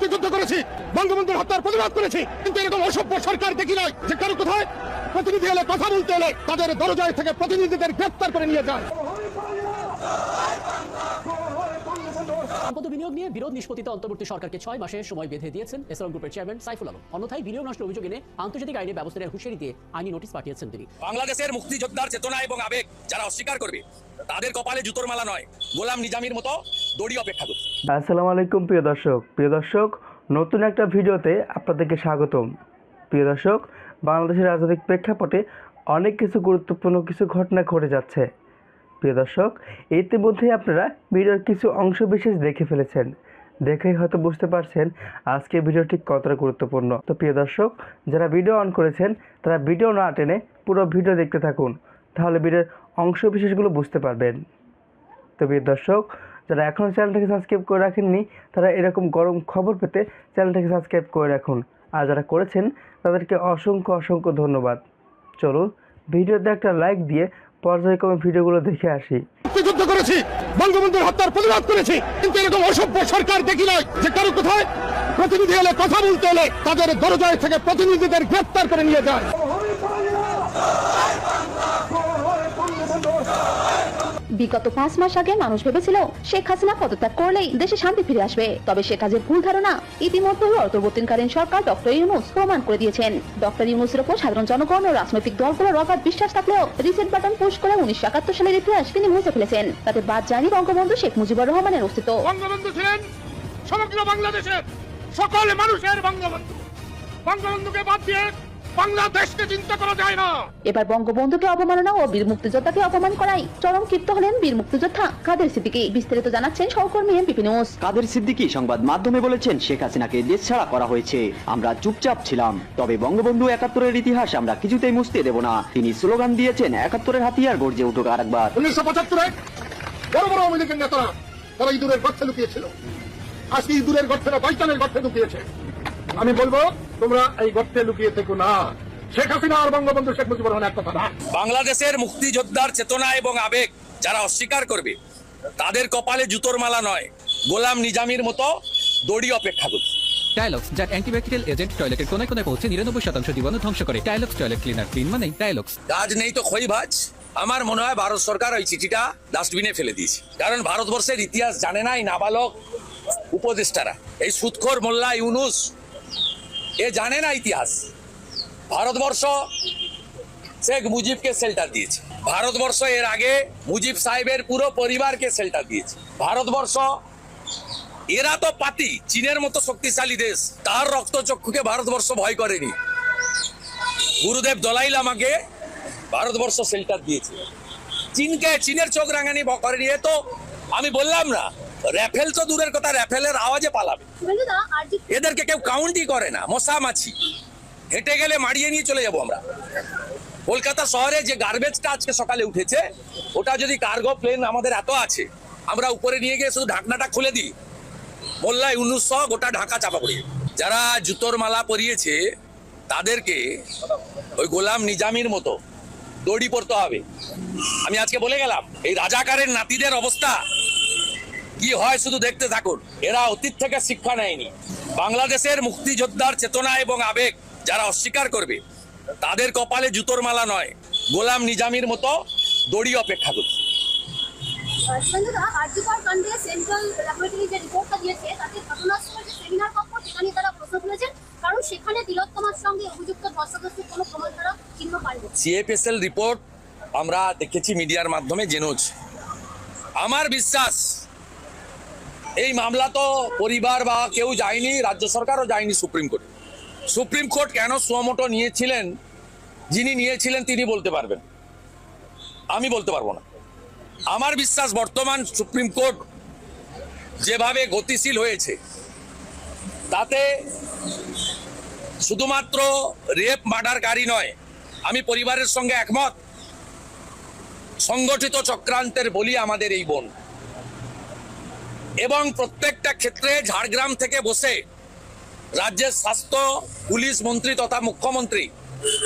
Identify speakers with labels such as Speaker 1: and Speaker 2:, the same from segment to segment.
Speaker 1: মুক্তিযুদ্ধ করেছি বঙ্গবন্ধুর হত্যার প্রতিবাদ করেছি কিন্তু এরকম অসভ্য সরকার দেখি নাই যে কারও কোথায় প্রতিনিধি এলে কথা বলতে এলে তাদের দরজায় থেকে প্রতিনিধিদের গ্রেফতার করে নিয়ে যায়।
Speaker 2: সম্পদ বিনিয়োগ নিয়ে বিরোধ নিষ্পত্তিতে অন্তর্বর্তী সরকারকে ছয় মাসের সময় বেঁধে দিয়েছেন এসআর গ্রুপের চেয়ারম্যান সাইফুল আলম। অন্যথায় বিনিয়োগ নষ্ট অভিযোগ এনে আন্তর্জাতিক আইনে ব্যবস্থা নেওয়ার হুঁশিয়ারি দিয়ে আইনি নোটিশ পাঠিয়েছেন তিনি।
Speaker 3: বাংলাদেশের মুক্তিযোদ্ধার চেতনা এবং আবেগ যারা অস্বীকার করবে তাদের কপালে জুতোর মালা নয় গোলাম নিজামির মতো
Speaker 4: আসসালামু আলাইকুম, প্রিয় দর্শক। প্রিয় দর্শক, নতুন একটা ভিডিওতে আপনাদেরকে স্বাগতম। প্রিয় দর্শক, বাংলাদেশের রাজনৈতিক প্রেক্ষাপটে অনেক কিছু গুরুত্বপূর্ণ কিছু ঘটনা ঘটে যাচ্ছে। প্রিয় দর্শক, ইতিমধ্যে আপনারা ভিডিওর কিছু অংশ বিশেষ দেখে ফেলেছেন। দেখেই হয়তো বুঝতে পারছেন আজকে ভিডিওটি কতটা গুরুত্বপূর্ণ। তো প্রিয় দর্শক, যারা ভিডিও অন করেছেন, তারা ভিডিও না টেনে পুরো ভিডিও দেখতে থাকুন। তাহলে ভিডিওর অংশ বিশেষগুলো বুঝতে পারবেন। তো প্রিয় দর্শক যারা এখনও চ্যানেলটাকে সাবস্ক্রাইব করে রাখেননি, তারা এরকম গরম খবর পেতে চ্যানেলটাকে সাবস্ক্রাইব করে রাখুন। আর যারা করেছেন, তাদেরকে অসংখ্য অসংখ্য ধন্যবাদ। চলুন, ভিডিওতে একটা লাইক দিয়ে পর্যায়ক্রমে ভিডিওগুলো দেখে আসি।
Speaker 1: করেছি কিন্তু সরকার দেখি কোথায় প্রতিনিধি তাদের দরজায় থেকে প্রতিনিধিদের গ্রেফতার করে নিয়ে যায়।
Speaker 5: বিগত পাঁচ মাস আগে মানুষ ভেবেছিল শেখ হাসিনা পদত্যাগ করলেই দেশে শান্তি ফিরে আসবে। তবে সে কাজে ভুল ধারণা ইতিমধ্যে অন্তর্বর্তীকালীন সরকার ডক্টর ইউনুস প্রমাণ করে দিয়েছেন। ডক্টর ইউনুসের উপর সাধারণ জনগণ ও রাজনৈতিক দলগুলোর অগাধ বিশ্বাস থাকলেও রিসেট বাটন পুশ করে উনিশশো একাত্তর সালের ইতিহাস তিনি মুছে ফেলেছেন। তাতে বাদ যায়নি বঙ্গবন্ধু শেখ মুজিবুর রহমানের অস্তিত্ব।
Speaker 1: বঙ্গবন্ধু ছিলেন সমগ্র বাংলাদেশের সকল মানুষের বঙ্গবন্ধু। বঙ্গবন্ধুকে বাদ দিয়ে বাংলাদেশকে চিন্তা করা যায় না।
Speaker 5: এবার বঙ্গবন্ধুকে অবমাননা ও বীর মুক্তিযোদ্ধাকে অপমান করাই চরম ক্ষিপ্ত হলেন বীর মুক্তিযোদ্ধা কাদের সিদ্দিকী। বিস্তারিত জানাচ্ছেন সহকর্মী এমপি নিউজ
Speaker 6: কাদের সিদ্দিকী সংবাদ মাধ্যমে বলেছেন শেখ হাসিনাকে দেশ ছাড়া করা হয়েছে। আমরা চুপচাপ ছিলাম। তবে বঙ্গবন্ধু একাত্তরের ইতিহাস আমরা কিছুতেই মুছতে দেব না। তিনি স্লোগান দিয়েছেন একাত্তরের হাতিয়ার গর্জে উঠুক আরেকবার।
Speaker 1: উনিশশো পঁচাত্তরে বড় বড় আওয়ামী লীগের নেতারা তারা ইঁদুরের গর্তে লুকিয়েছিল। আজকে ইঁদুরের গর্তে না বাইতানের গর্তে লুকিয়েছে। আমি বলব তোমরা এই গর্তে লুকিয়ে থেকো না। শেখ হাসিনা আর বঙ্গবন্ধু শেখ মুজিবুর রহমান এক কথা না।
Speaker 3: বাংলাদেশের মুক্তিযোদ্ধার চেতনা এবং আবেগ যারা অস্বীকার করবে তাদের কপালে জুতোর মালা নয় গোলাম নিজামির মতো দড়ি অপেক্ষা করছে
Speaker 7: টাইলক্স যার অ্যান্টিব্যাকটেরিয়াল এজেন্ট টয়লেটের কোনায় কোনায় পৌঁছে নিরানব্বই শতাংশ জীবাণু ধ্বংস করে। টাইলক্স টয়লেট ক্লিনার ক্লিন মানে টাইলক্স
Speaker 3: কাজ নেই তো খই ভাজ আমার মনে হয় ভারত সরকার ওই চিঠিটা ডাস্টবিনে ফেলে দিয়েছে। কারণ ভারতবর্ষের ইতিহাস জানে না এই নাবালক উপদেষ্টারা। এই সুৎখোর মোল্লা ইউনুস এ জানে না ইতিহাস। ভারতবর্ষ শেখ মুজিবকে শেল্টার দিয়েছে। ভারতবর্ষ এর আগে মুজিব সাহেবের পুরো পরিবারকে শেল্টার দিয়েছে। ভারতবর্ষ, এরা তো পাতি, চীনের মতো শক্তিশালী দেশ। তার রক্তচক্ষুকে ভারতবর্ষ ভয় করেনি। গুরুদেব দলাই লামাকে ভারতবর্ষ শেল্টার দিয়েছে। চীনকে, চীনের চোখ রাঙানি করেনি। এ তো আমি বললাম না র্যাফেল তো দূরের কথা র্যাফেলের আওয়াজে পালাবে। এদেরকে কেউ কাউন্টই করে না মশা মাছি হেঁটে গেলে মারিয়ে নিয়ে চলে যাব আমরা। কলকাতা শহরে যে গার্বেজটা আজকে সকালে উঠেছে ওটা যদি কার্গো প্লেন আমাদের এত আছে আমরা উপরে নিয়ে গিয়ে শুধু ঢাকনাটা খুলে দিই। মোল্লা ইউনুস সহ গোটা ঢাকা চাপা পড়ে যারা জুতোর মালা পরিয়েছে তাদেরকে ওই গোলাম নিজামির মতো দড়ি পড়তে হবে। আমি আজকে বলে গেলাম এই রাজাকারের নাতিদের অবস্থা কি হয় শুধু দেখতে থাকুন। এরা অতীত থেকে শিক্ষা নেয়নি। বাংলাদেশের মুক্তিযোদ্ধার চেতনা এবং আবেগ যারা অস্বীকার করবে তাদের কপালে জুতোর মালা নয় গোলাম নিজামির মতো দড়ি অপেক্ষা করছে।
Speaker 8: শুভেন্দুদা আরজিকর কাণ্ডে সেন্ট্রাল ল্যাবরেটরি যে রিপোর্টটা দিয়েছে তাতে ঘটনাস্থলের যে সেমিনার কক্ষ সেখানে তারা প্রশ্ন তুলেছেন কারণ সেখানে তিলোত্তমার সঙ্গে অভিযুক্ত ধর্ষকদের কোনো প্রমাণ তারা চিহ্ন পায়নি।
Speaker 3: সিএফএসএল রিপোর্ট আমরা দেখেছি মিডিয়ার মাধ্যমে জেনেছি আমার বিশ্বাস এই মামলা তো পরিবার বা কেউ যায়নি, রাজ্য সরকারও যায়নি সুপ্রিম কোর্টে। সুপ্রিম কোর্ট কেন সুমোটো নিয়েছিলেন? যিনি নিয়েছিলেন তিনি বলতে পারবেন। আমি বলতে পারব না। আমার বিশ্বাস বর্তমান সুপ্রিম কোর্ট যেভাবে গতিশীল হয়েছে, তাতে শুধুমাত্র রেপ মার্ডারকারী নয়, আমি পরিবারের সঙ্গে একমত, সংগঠিত চক্রান্তের বলি আমাদের এই বোন। এবং প্রত্যেকটা ক্ষেত্রে ঝাড়গ্রাম থেকে বসে রাজ্যের স্বাস্থ্য, পুলিশ মন্ত্রী তথা মুখ্যমন্ত্রী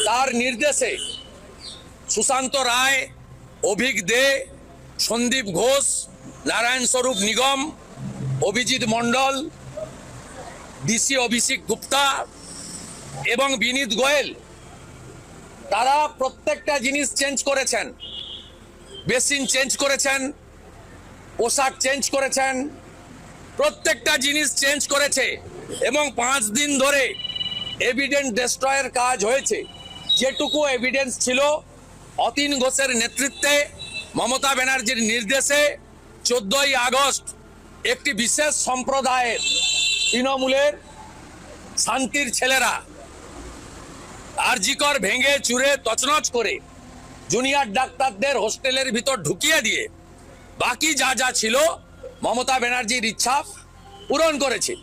Speaker 3: তার নির্দেশে সুশান্ত রায়, অভিক দে, সন্দীপ ঘোষ, নারায়ণ স্বরূপ নিগম, অভিজিৎ মণ্ডল, ডিসি অভিষেক গুপ্তা এবং বিনীত গোয়েল, তারা প্রত্যেকটা জিনিস চেঞ্জ করেছেন। বেসিন চেঞ্জ করেছেন। পোশাক চেঞ্জ করেছেন, প্রত্যেকটা জিনিস চেঞ্জ করেছে এবং পাঁচ দিন ধরে এভিডেন্স ডেস্ট্রয়ের কাজ হয়েছে। যেটুকু এভিডেন্স ছিল, অতীন ঘোষের নেতৃত্বে মমতা ব্যানার্জির নির্দেশে চোদ্দই আগস্ট একটি বিশেষ সম্প্রদায়ের তৃণমূলের শান্তির ছেলেরা আরজিকর ভেঙে চুরে তছনছ করে জুনিয়র ডাক্তারদের হোস্টেলের ভিতর ঢুকিয়ে দিয়ে বাকি যা যা ছিল, মমতা ব্যানার্জির ইচ্ছা পূরণ করেছে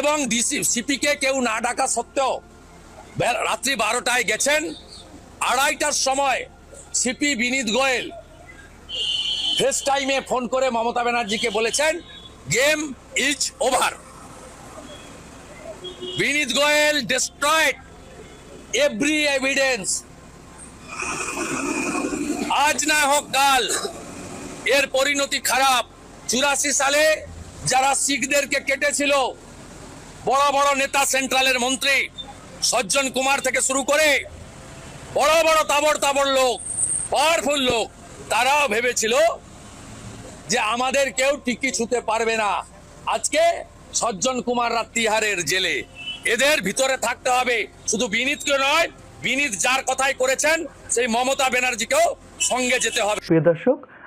Speaker 3: এবং ডিসি সিপিকে কেউ না ডাকা সত্ত্বেও রাত্রি বারোটায় গেছেন। আড়াইটার সময় সিপি বিনীত গোয়েল ফেস টাইমে ফোন করে মমতা ব্যানার্জিকে বলেছেন, game is over. Vineet Goyal destroyed every evidence আজ না হোক কাল এর পরিণতি খারাপ। চুরাশি সালে যারা শিখদেরকে কেটেছিল, বড় বড় নেতা সেন্ট্রালের মন্ত্রী সজ্জন কুমার থেকে শুরু করে বড় বড় তাবড় তাবড় লোক পাওয়ারফুল লোক, তারাও ভেবেছিল যে আমাদের কেউ টিকি ছুতে পারবে না। আজকে সজ্জন কুমার তিহারের জেলে। এদের ভিতরে থাকতে হবে। শুধু বিনীতকে নয়, বিনীত যার কথাই করেছেন, সেই মমতা ব্যানার্জিকেও সঙ্গে যেতে হবে।
Speaker 4: প্রিয় দর্শক